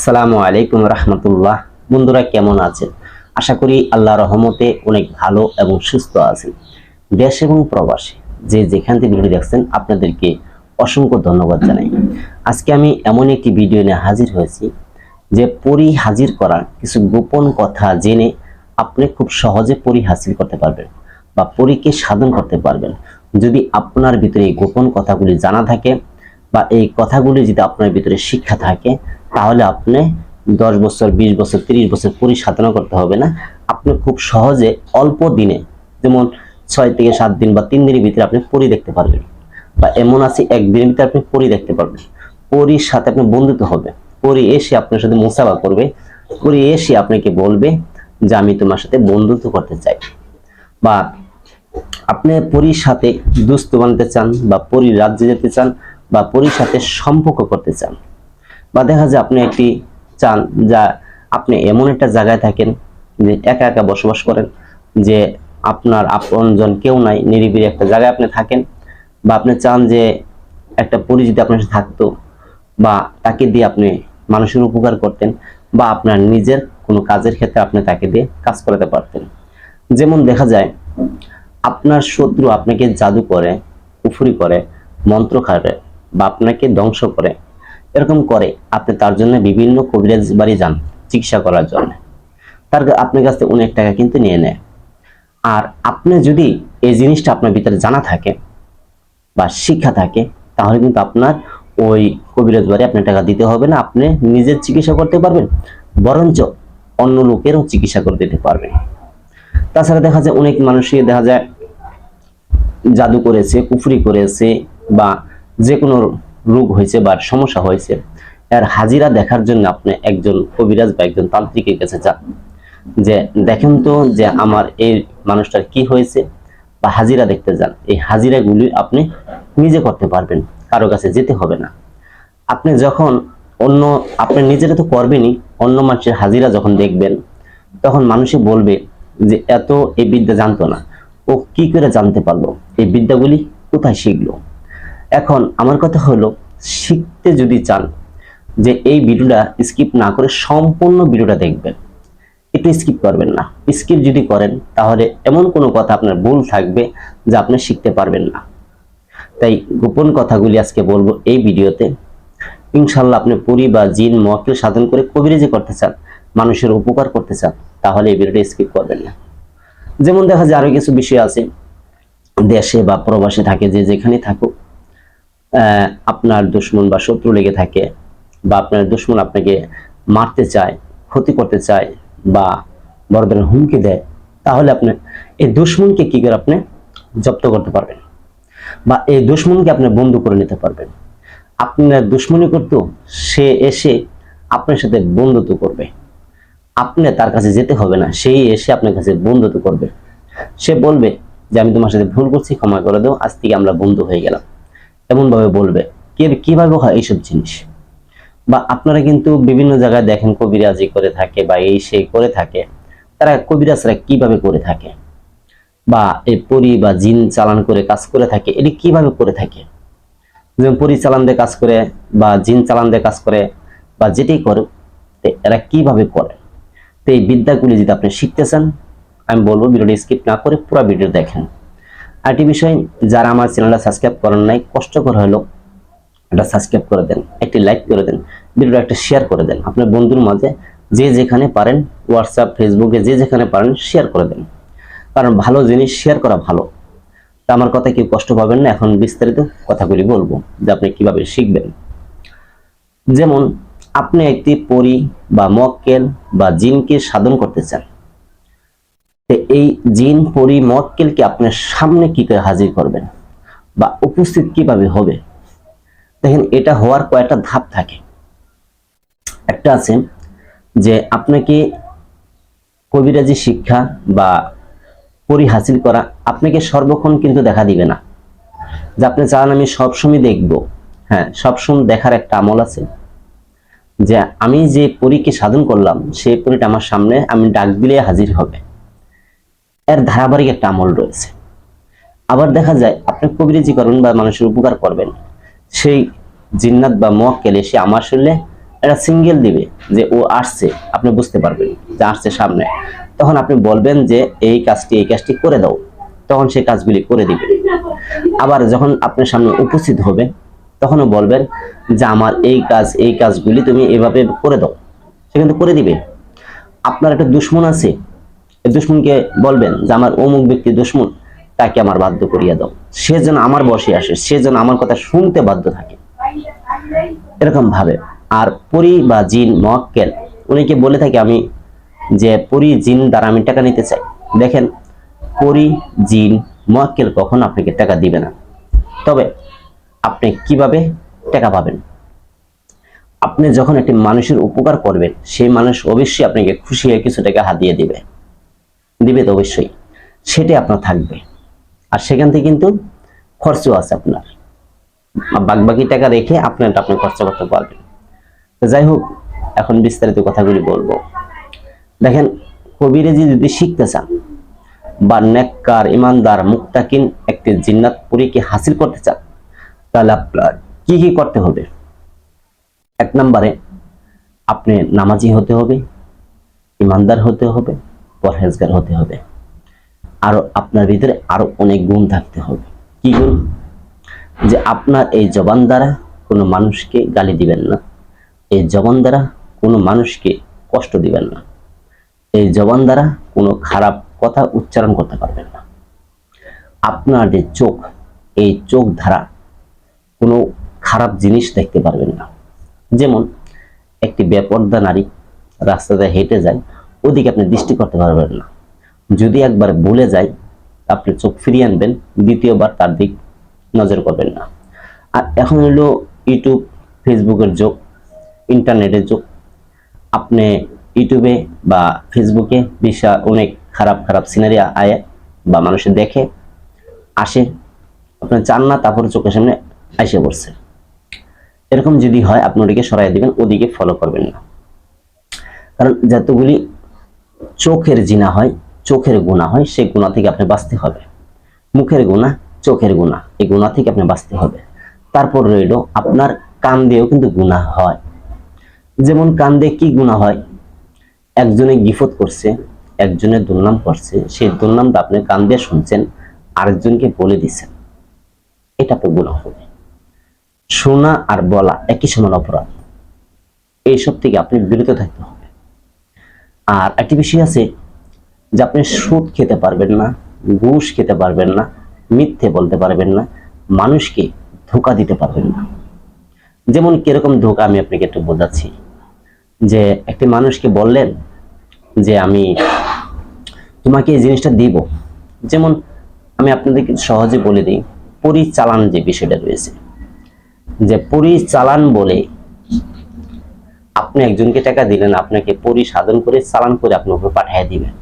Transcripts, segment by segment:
আসসালামু আলাইকুম রহমতুল্লাহ। বন্ধুরা কেমন আছেন? আশা করি আল্লাহ রহমতে অনেক ভালো এবং সুস্থ আছেন। দেশ এবং প্রবাসী যে যেখান থেকে ভিডিও দেখছেন, আপনাদেরকে অসংখ্য ধন্যবাদ জানাই। আজকে আমি এমন একটি ভিডিও নিয়ে হাজির হয়েছি যে পরি হাজির করা কিছু গোপন কথা জেনে আপনি খুব সহজে পরি হাসিল করতে পারবেন বা পরীকে সাধন করতে পারবেন। যদি আপনার ভিতরে এই গোপন কথাগুলি জানা থাকে বা এই কথাগুলি যদি আপনার ভিতরে শিক্ষা থাকে তাহলে আপনি দশ বছর, বিশ বছর, তিরিশ বছর পরি সাধনা করতে হবে না। আপনি খুব সহজে অল্প দিনে, যেমন ছয় থেকে সাত দিন বা তিন দিনের ভিতরে আপনি পরি দেখতে পারবেন বা এমন আছে একদিনের ভিতরে আপনি পরি দেখতে পারবেন। পরির সাথে আপনি বন্ধুত্ব হবে। পরি এসে আপনার সাথে মোসাফা করবে। পরি এসে আপনাকে বলবে যে, আমি তোমার সাথে বন্ধুত্ব করতে চাই। বা আপনি পরীর সাথে দুস্থ বানাতে চান বা পরীর রাজ্যে যেতে চান বা পরীর সাথে সম্পর্ক করতে চান। বা দেখা যায় আপনি একটি চান যা আপনি এমন একটা জায়গায় থাকেন যে একা একা বসবাস করেন যে আপনার আপনজন কেউ নাই, নিরিবিলি একটা জায়গায় আপনি থাকেন বা আপনি চান যে একটা পরি যদি আপনার সাথে থাকতো বা তাকে দিয়ে আপনি মানুষের উপকার করতেন বা আপনার নিজের কোনো কাজের ক্ষেত্রে আপনি তাকে দিয়ে কাজ করাতে পারতেন। যেমন দেখা যায় আপনার শত্রু আপনাকে জাদু করে, কুফুরি করে, মন্ত্র খাটে বা আপনাকে ধ্বংস করে। এরকম করে, আপনি তার জন্য বিভিন্ন কবিরাজ বাড়ি যান চিকিৎসা করার জন্য। তার আপনার কাছ থেকে অনেক টাকা কিন্তু নিয়ে নেয়। আর আপনি যদি এই জিনিসটা আপনার ভিতরে জানা থাকে বা শিক্ষা থাকে, তাহলে কিন্তু আপনার ওই কবিরাজ বাড়ি আপনার টাকা দিতে হবে না, আপনি নিজের চিকিৎসা করতে পারবেন, বরঞ্চ অন্য লোকেরও চিকিৎসা করে দিতে পারবেন। তাছাড়া দেখা যায় অনেক মানুষই দেখা যায় জাদু করেছে, কুফরি করেছে বা যে কোনো রোগ হয়েছে বা সমস্যা হয়েছে, এর হাজিরা দেখার জন্য আপনি একজন কবিরাজ বা একজন তান্ত্রিকের কাছে যান। যে দেখেন তো যে আমার এই মানুষটার কি হয়েছে, বা হাজিরা দেখতে যান। এই হাজিরাগুলি আপনি নিজে করতে পারবেন, কারও কাছে যেতে হবে না। আপনি যখন অন্য, আপনি নিজেরা তো করবেনই, অন্য মানুষের হাজিরা যখন দেখবেন, তখন মানুষে বলবে যে, এত এই বিদ্যা জানতো না। ও কি করে জানতে পারল? এই বিদ্যাগুলি কোথায় শিখলো? এখন আমার কথা হলো শিখতে যদি চান যে এই ভিডিওটা স্কিপ না করে সম্পূর্ণ ভিডিওটা দেখবেন, একটু স্কিপ করবেন না। স্কিপ যদি করেন, তাহলে এমন কোনো কথা আপনার ভুল থাকবে যা আপনি শিখতে পারবেন না। তাই গোপন কথাগুলি আজকে বলব এই ভিডিওতে। ইনশাল্লাহ আপনি পুরী বা জিন মহকিল সাধন করে কবিরাজি করতে চান, মানুষের উপকার করতে চান, তাহলে এই ভিডিওটা স্কিপ করবেন না। যেমন দেখা যায় আরও কিছু বিষয় আছে। দেশে বা প্রবাসে থাকে যে যেখানে থাকুক আপনার দুশ্মন বা শত্রু লেগে থাকে বা আপনার দুশ্মন আপনাকে মারতে চায়, ক্ষতি করতে চায় বা বড় ধরনের হুমকি দেয়, তাহলে আপনি এই দুশ্মনকে কি করে আপনি জব্দ করতে পারবেন? বা এই দুশ্মনকে আপনি বন্ধু করে নিতে পারবেন। আপনার দুশ্মনী করতো সে এসে আপনার সাথে বন্ধুত্ব করবে। আপনি তার কাছে যেতে হবে না, সেই এসে আপনার কাছে বন্ধুত্ব করবে। সে বলবে যে, আমি তোমার সাথে ভুল করছি, ক্ষমা করে দাও, আজ থেকে আমরা বন্ধু হয়ে গেলাম। এমন ভাবে বলবে, কে, কীভাবে হয় এইসব জিনিস? বা আপনারা কিন্তু বিভিন্ন জায়গায় দেখেন কবিরাজি করে থাকে বা এই সেই করে থাকে, তারা কবিরাজরা কীভাবে করে থাকে? বা এই পরি বা জিন চালান করে কাজ করে থাকে, এটি কীভাবে করে থাকে? যেমন পরি দিয়ে কাজ করে বা জিন চালান দিয়ে কাজ করে বা যেটাই করুক তো এরা কীভাবে করে? তো এই বিদ্যাগুলি যদি আপনি শিখতে চান আমি বলব ভিডিওটি স্কিপ না করে পুরো ভিডিও দেখেন। আরেকটি বিষয়, যারা আমার চ্যানেলটা সাবস্ক্রাইব করেন নাই কষ্ট করে হলো এটা সাবস্ক্রাইব করে দেন, একটি লাইক করে দেন, ভিডিওটা একটা শেয়ার করে দেন, আপনার বন্ধুর মাঝে যে যেখানে পারেন হোয়াটসঅ্যাপ ফেসবুকে যে যেখানে পারেন শেয়ার করে দেন। কারণ ভালো জিনিস শেয়ার করা ভালো। তা আমার কথা কেউ কষ্ট পাবেন না, এখন বিস্তারিত কথাগুলি বলব, যে আপনি কীভাবে শিখবেন। যেমন, আপনি একটি পরি বা মক্কেল বা জিনকে সাধন করতে চান। এই জিন, পরি, মক্কেলকে আপনার সামনে কি করে হাজির করবেন বা উপস্থিত কীভাবে হবে? দেখেন, এটা হওয়ার কয়েকটা ধাপ থাকে। একটা আছে যে আপনাকে কবিরাজি শিক্ষা বা পরি হাসিল করা আপনাকে সর্বক্ষণ কিন্তু দেখা দিবে না। যে আপনি চান আমি সবসময় দেখব। হ্যাঁ সবসময় দেখার একটা আমল আছে। যে আমি যে পরীকে সাধন করলাম সেই পরীটা আমার সামনে, আমি ডাক দিলে হাজির হবে। এর ধারাবাহিক একটা আমল রয়েছে। আবার দেখা যায়, আপনি কবিরাজি করবেন বা মানুষের উপকার করবেন, সেই জিন্নাত বা মোয়াক্কেল এসে আমার শরীরে এটা সিঙ্গেল দিবে যে ও আসছে, আপনি বুঝতে পারবেন যে আসছে সামনে। তখন আপনি বলবেন যে, এই কাজটি এই কাজটি করে দাও। তখন সেই কাজগুলি করে দিবে। আবার যখন আপনার সামনে উপস্থিত হবে, তখনও বলবেন যে, আমার এই কাজ, এই কাজগুলি তুমি এভাবে করে দাও। সে কিন্তু করে দিবে। আপনার একটা দুশ্মন আছে দুশ্মনকে বলবেন যে, আমার অমুক ব্যক্তি দুশ্মন, তাকে আমার বাধ্য করিয়া দাও। সে যেন আমার বসে আসে, সে যেন আমার কথা শুনতে বাধ্য থাকে। এরকম ভাবে। আর পরি বা জিন মক্কেল, উনিকে বলে থাকে আমি যে, পরি জিন দ্বারা আমি টাকা নিতে চাই। দেখেন, পরি জিন মক্কেল কখনো আপনাকে টাকা দিবে না। তবে আপনি কীভাবে টাকা পাবেন? আপনি যখন একটি মানুষের উপকার করবেন, সেই মানুষ অবশ্যই আপনাকে খুশি হয়ে কিছু টাকা হাতিয়ে দিবে। দিবে তো অবশ্যই। সেটাই আপনার থাকবে। আর সেখান থেকে কিন্তু খরচও আছে আপনার। বাকি টাকা রেখে আপনার আপনি খরচ করতে পারবেন। যাই হোক, এখন বিস্তারিত কথাগুলি বলব। দেখেন কবিরেজি যদি শিখতে চান, বা নেককার, ইমানদার, মুক্তাকিন একটি জিন্নাত পুরীকে হাসিল করতে চান, তাহলে আপনার কি কি করতে হবে? এক নম্বরে, আপনি নামাজি হতে হবে, ইমানদার হতে হবে পরহেজগার হতে হবে। আরও আপনার ভিতরে আরও অনেক গুণ থাকতে হবে। কি গুণ? যে আপনার এই জবান দ্বারা কোনো মানুষকে গালি দিবেন না। এই জবান দ্বারা কোনো মানুষকে কষ্ট দিবেন না। এই জবান দ্বারা কোনো খারাপ কথা উচ্চারণ করতে পারবেন না। আপনার যে চোখ, এই চোখ দ্বারা কোনো খারাপ জিনিস দেখতে পারবেন না। যেমন একটি বেপর্দা নারী রাস্তাতে হেঁটে যায় ওদিকে আপনি দৃষ্টি করতে পারবেন না। যদি একবার ভুলে যায় আপনি চোখ ফিরিয়ে আনবেন, দ্বিতীয়বার তার দিক নজর করবেন না। আর এখন হলো ইউটিউব ফেসবুকের যুগ, ইন্টারনেটের যুগ। আপনি ইউটিউবে বা ফেসবুকে বিশাল অনেক খারাপ খারাপ সিনারি আয় বা মানুষে দেখে, আসে, আপনি চান না, তারপরে চোখের সামনে এসে পড়ছে। এরকম যদি হয়, আপনি ওদিকে সরাই দিবেন, ওদিকে ফলো করবেন না। কারণ যতগুলি চোখের জিনা হয়, চোখের গুণা হয় সেই গুণা থেকে আপনি বাঁচতে হবে। মুখের গুণা চোখের গুণা এই গুণা থেকে আপনি বাঁচতে হবে। তারপর রইল আপনার কান দিয়েও কিন্তু গুণা হয়। যেমন কান দিয়ে কি গুণা হয়? একজনে গিফত করছে, একজনে দুর্নাম করছে, সেই দুর্নামটা আপনি কান দিয়ে শুনছেন, আরেকজনকে বলে দিচ্ছেন। এটা আপনার গুণা হবে। শোনা আর বলা একই সমান অপরাধ। এইসব থেকে আপনি বিরত থাকতে আর একটি বিষয় আছে যে আপনি সুদ খেতে পারবেন না, ঘুষ খেতে পারবেন না, মিথ্যে বলতে পারবেন না, মানুষকে ধোকা দিতে পারবেন না। যেমন কীরকম ধোকা আমি আপনাকে একটু বোঝাচ্ছি। যে একটি মানুষকে বললেন যে আমি তোমাকে এই জিনিসটা দিব। যেমন আমি আপনাদেরকে সহজে বলে দিই, পরিচালান যে বিষয়টা রয়েছে। যে পরিচালান বলে আপনি একজনকে টাকা দিলেন, আপনাকে পরিসাধন করে চালান করে আপনার উপরে পাঠিয়ে দিবেন।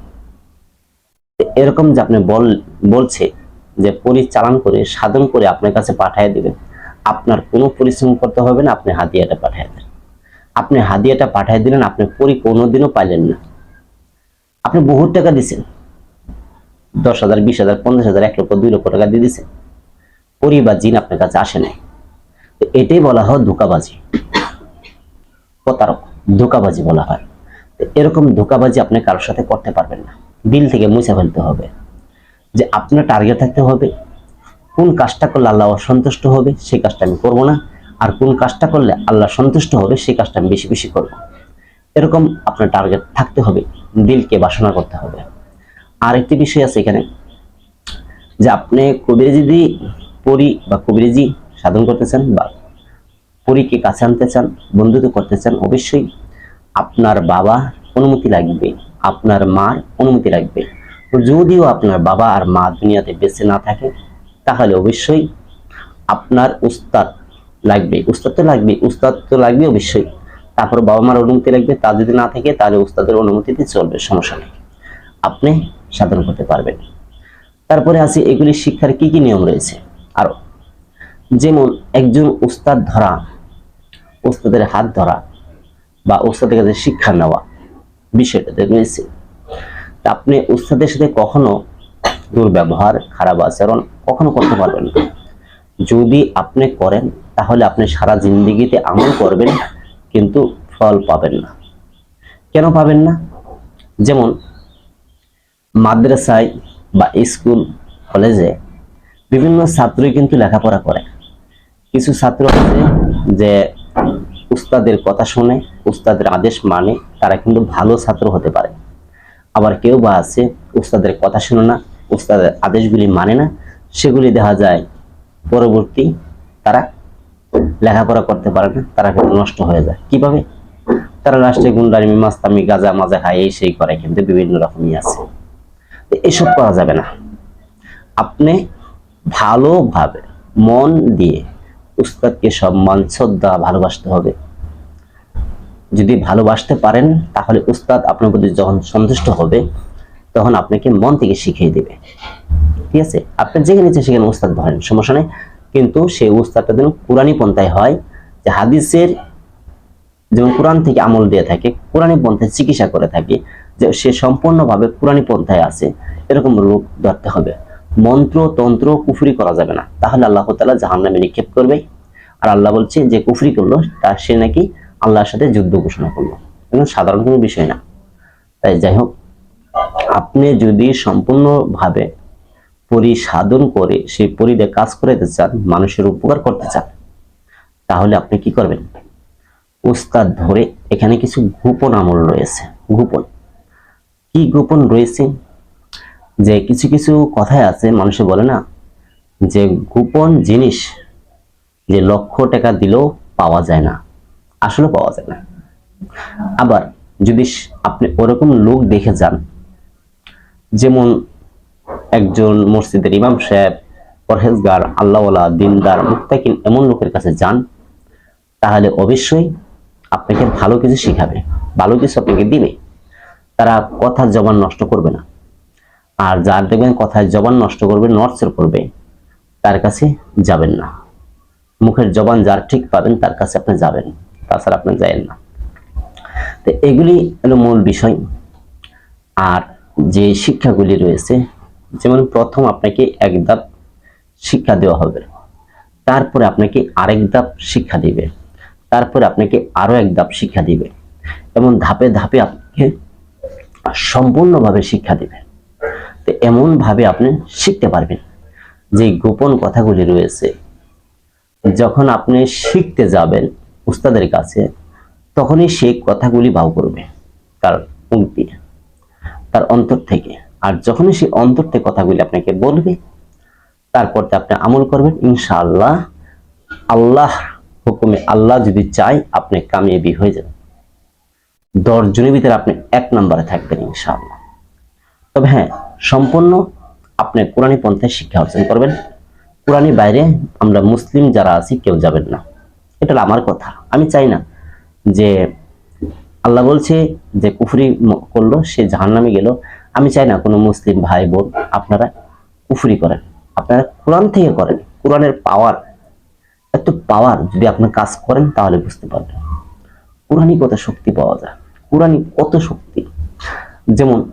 এরকম যে আপনি বল, বলছে যে পরিচালন করে, সাধন করে আপনার কাছে পাঠিয়ে দিবেন, আপনার কোনো পরিশ্রম করতে হবে না, আপনি হাদিয়াটা পাঠিয়ে দেন। আপনি হাদিয়াটা পাঠিয়ে দিলেন, আপনি পরি কোনোদিনও পাইলেন না। আপনি বহুত টাকা দিছেন। দশ হাজার, বিশ হাজার, পঞ্চাশ হাজার, এক লক্ষ, দুই লক্ষ টাকা দিয়ে দিছেন। পরি বা জিন আপনার কাছে আসে নাই। এটাই বলা হয় ধোকাবাজি। প্রতারক, ধোকাবাজি বলা হয়। এরকম ধোকাবাজি আপনি কারোর সাথে করতে পারবেন না। দিল থেকে মুছে ফেলতে হবে। যে আপনার টার্গেট থাকতে হবে, কোন কাজটা করলে আল্লাহ সন্তুষ্ট হবে সেই কাজটা আমি করব না। আর কোন কাজটা করলে আল্লাহ সন্তুষ্ট হবে সেই কাজটা আমি বেশি বেশি করব। এরকম আপনার টার্গেট থাকতে হবে, দিলকে বাসনা করতে হবে। আর একটি বিষয় আছে এখানে, যে আপনি কবিরে যদি পরি বা কবিরেজি সাধন করতেছেন বা পরীকে কাছে আনতে চান, বন্ধুত্ব করতে চান, অবশ্যই আপনার বাবা অনুমতি লাগবে, আপনার মার অনুমতি লাগবে। যদিও আপনার বাবা আর মা দুনিয়াতে বেঁচে না থাকে, তাহলে অবশ্যই আপনার উস্তাদ লাগবে, উস্তাদ তো লাগবে, উস্তাদ তো লাগবে অবশ্যই। তারপর বাবা মার অনুমতি লাগবে, তা যদি না থাকে, তাহলে উস্তাদের অনুমতিতে চলবে, সমস্যা নেই। আপনি সাধন করতে পারবেন। তারপরে আছে, এগুলি শিক্ষার কি কি নিয়ম রয়েছে? আরও যেমন একজন উস্তাদ ধরা উস্তাদের হাত ধরা বা উস্তাদের কাছে শিক্ষা নেওয়া বিষয়টাতে রয়েছে তা আপনি উস্তাদের সাথে কখনো দুর্ব্যবহার, খারাপ আচরণ কখনো করতে পারবেন না। যদি আপনি করেন, তাহলে আপনি সারা জিন্দগিতে আমল করবেন, কিন্তু ফল পাবেন না। কেন পাবেন না? যেমন মাদ্রাসায় বা স্কুল, কলেজে বিভিন্ন ছাত্রই কিন্তু লেখাপড়া করে। কিছু ছাত্র আছে যে উস্তাদের কথা শুনে, উস্তাদের আদেশ মানে তারা কিন্তু ভালো ছাত্র হতে পারে। আবার কেউ বা আছে, উস্তাদের কথা শুনে না, উস্তাদের আদেশগুলি মানে না, সেগুলি দেখা যায় পরবর্তী তারা লেখাপড়া করতে পারে না, তারা কিন্তু নষ্ট হয়ে যায়। কীভাবে? তারা লাস্টে গুন্ডামি, মাস্তামি, গাজা, মাজা খায়, এই সেই করে কিন্তু বিভিন্ন রকমই আছে। এসব করা যাবে না। আপনি ভালোভাবে মন দিয়ে উস্তাদকে সম্মান, শ্রদ্ধা, ভালোবাসতে হবে। যদি ভালোবাসতে পারেন, তাহলে উস্তাদ আপনার প্রতি যখন সন্তুষ্ট হবে, তখন আপনাকে মন থেকে শিখিয়ে দেবে। ঠিক আছে? আপনি যেখানে ইচ্ছে সেখানে উস্তাদ ধরেন, সমস্যা নেই। কিন্তু সেই উস্তাদটা যেন কোরআনী পন্থায় হয়, যে হাদিসের যেমন কোরআন থেকে আমল দিয়ে থাকে কোরআনী পন্থায় চিকিৎসা করে থাকে, যে সে সম্পূর্ণভাবে কোরআনী পন্থায় আছে, এরকম লোক ধরতে হবে। মন্ত্র, তন্ত্র কুফরি করা যাবে না। তাহলে আল্লাহ তালা জাহান নামে নিক্ষেপ করবে। আর আল্লাহ বলছে যে কুফরি করল তার সে নাকি আল্লাহর সাথে যুদ্ধ ঘোষণা করল। এবং সাধারণ কোনো বিষয় না। তাই যাই হোক, আপনি যদি সম্পূর্ণভাবে পরিসাধন করে, সেই পরিদে কাজ করাতে চান, মানুষের উপকার করতে চান, তাহলে আপনি কি করবেন? উস্তাদ ধরে এখানে কিছু গোপন আমল রয়েছে। গোপন। কি গোপন রয়েছে? যে কিছু কিছু কথায় আছে, মানুষে বলে না, যে গোপন জিনিস যে লক্ষ টাকা দিলেও পাওয়া যায় না আসলে পাওয়া যায় না। আবার যদি আপনি ওরকম লোক দেখে যান, যেমন একজন মসজিদের ইমাম সাহেব, পরহেজগার, আল্লাহওয়ালা, দিনদার মুক্তাকিন এমন লোকের কাছে যান, তাহলে অবশ্যই আপনাকে ভালো কিছু শিখাবে, ভালো কিছু আপনাকে দিবে। তারা কথার জবান নষ্ট করবে না। আর যার দেখবেন কথায় জবান নষ্ট করবে, নড়চড় করবে। তার কাছে যাবেন না। মুখের জবান যার ঠিক পাবেন, তার কাছে আপনি যাবেন। তাছাড়া আপনি যাবেন না। তো এগুলি হলো মূল বিষয়। আর যে শিক্ষাগুলি রয়েছে, যেমন প্রথম আপনাকে এক ধাপ শিক্ষা দেওয়া হবে। তারপরে আপনাকে আরেক ধাপ শিক্ষা দিবে। তারপরে আপনাকে আরও এক ধাপ শিক্ষা দিবে। এমন ধাপে ধাপে আপনাকে সম্পূর্ণভাবে শিক্ষা দিবে। তো এমন ভাবে আপনি শিখতে পারবেন। যে গোপন কথাগুলি রয়েছে, যখন আপনি শিখতে যাবেন উস্তাদের কাছে, তখনই সেই কথাগুলি বাউ করবে তার দিয়ে তার অন্তর থেকে। আর যখনই সেই অন্তর থেকে কথাগুলি আপনাকে বলবে, তারপর আপনি আমল করবেন। ইনশাআল্লাহ, আল্লাহ হুকুমে আল্লাহ যদি চায়, আপনি কামিয়াবি হয়ে যাবেন। দশ জনের ভিতরে আপনি এক নম্বরে থাকবেন ইনশাআল্লাহ। তবে হ্যাঁ সম্পূর্ণ আপনি কোরআনী পন্থায় শিক্ষা অর্জন করবেন। কোরআনী বাইরে আমরা মুসলিম যারা আছি, কেউ যাবেন না। এটা আমার কথা। আমি চাই না যে আল্লাহ বলছে যে কুফরি করল, সে জাহান্নামে গেল। আমি চাই না কোনো মুসলিম ভাই বোন আপনারা কুফরি করেন। আপনারা কোরআন থেকে করেন। কোরআনের পাওয়ার এত পাওয়ার যদি আপনার কাজ করেন তাহলে বুঝতে পারবেন। কোরআনই কত শক্তি পাওয়া যায়। কোরআনই কত শক্তি। যেমন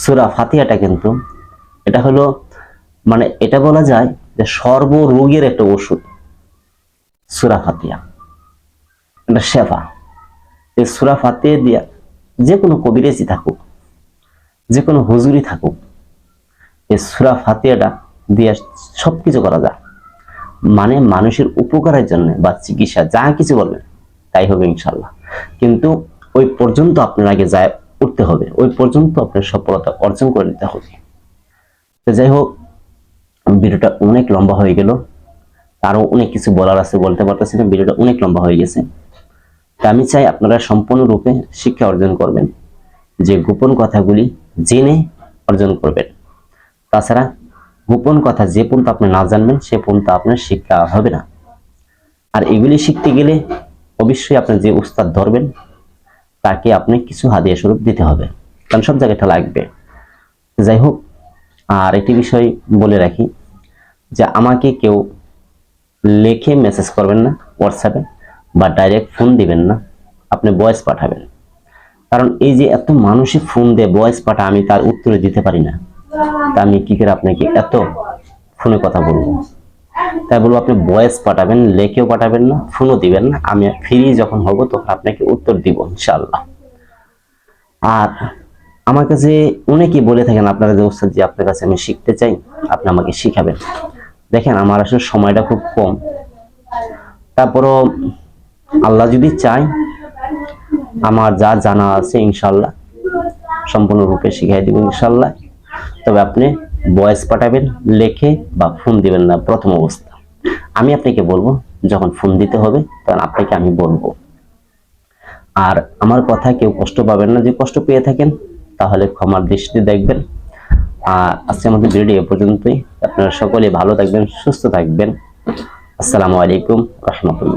সুরা ফাতিহাটা কিন্তু এটা হলো মানে এটা বলা যায় যে সর্বরোগের একটা ওষুধ, সুরা ফাতিহা। এটা শেফা। এই সুরা ফাতিহা দিয়া যে কোনো কবিরেজি থাকুক, যে কোনো হুজুরি থাকুক, এই সুরা ফাতিহাটা দিয়ে সবকিছু করা যায়। মানে মানুষের উপকারের জন্য বা চিকিৎসা, যা কিছু বলবেন, তাই হবে ইনশাল্লাহ কিন্তু ওই পর্যন্ত আপনার আগে যায় উঠতে হবে। ওই পর্যন্ত আপনার সফলতা অর্জন করে নিতে হবে। তো যাই হোক, ভিডিওটা অনেক লম্বা হয়ে গেল। আরও অনেক কিছু বলার আছে, বলতে পারতেছি না, ভিডিওটা অনেক লম্বা হয়ে গেছে। তা আমি চাই আপনারা সম্পূর্ণরূপে শিক্ষা অর্জন করবেন, যে গোপন কথাগুলি জেনে অর্জন করবেন। তাছাড়া গোপন কথা যে পর্যন্ত আপনি না জানবেন, সে পর্যন্ত আপনার শিক্ষা হবে না। আর এগুলি শিখতে গেলে অবশ্যই আপনি যে উস্তাদ ধরবেন তাকে আপনি কিছু হাদিয়া স্বরূপ দিতে হবে। কারণ সব জায়গাটা লাগবে। যাই হোক, আর একটি বিষয় বলে রাখি যে আমাকে কেউ লেখে মেসেজ করবেন না হোয়াটসঅ্যাপে বা ডাইরেক্ট ফোন দিবেন না, আপনি ভয়েস পাঠাবেন। কারণ এই যে এত মানুষই ফোন দিয়ে ভয়েস পাঠা, আমি তার উত্তরে দিতে পারি না। তা আমি কি করে আপনাকে এত ফোনে কথা বলব? তাই বলব আপনি ভয়েস পাঠাবেন, লেখেও পাঠাবেন না, ফোনও দিবেন না। আমি ফ্রি যখন হব তখন আপনাকে উত্তর দিব, ইনশাআল্লাহ। আর আমার কাছে অনেকেই বলে থাকেন আপনারা যে ওস্তাদ যে আপনার কাছে আমি শিখতে চাই, আপনি আমাকে শিখাবেন। দেখেন, আমার আসলে সময়টা খুব কম। তারপরও আল্লাহ যদি চায়, আমার যা জানা আছে ইনশাল্লাহ সম্পূর্ণরূপে শিখাই দিব ইনশাল্লাহ তবে আপনি ভয়েস পাঠাবেন, লেখে বা ফোন দিবেন না, প্রথম অবস্থা। আমি আপনাকে বলব, যখন ফোন দিতে হবে, তখন আপনাকে আমি বলব। আর আমার কথা কেউ কষ্ট পাবেন না যে কষ্ট পেয়ে থাকেন, তাহলে ক্ষমার দৃষ্টি দেখবেন। আর আজকে আমাদের ভিডিও এ পর্যন্তই। আপনারা সকলে ভালো থাকবেন, সুস্থ থাকবেন। আসসালামু আলাইকুম, রহমতুল্লাহ।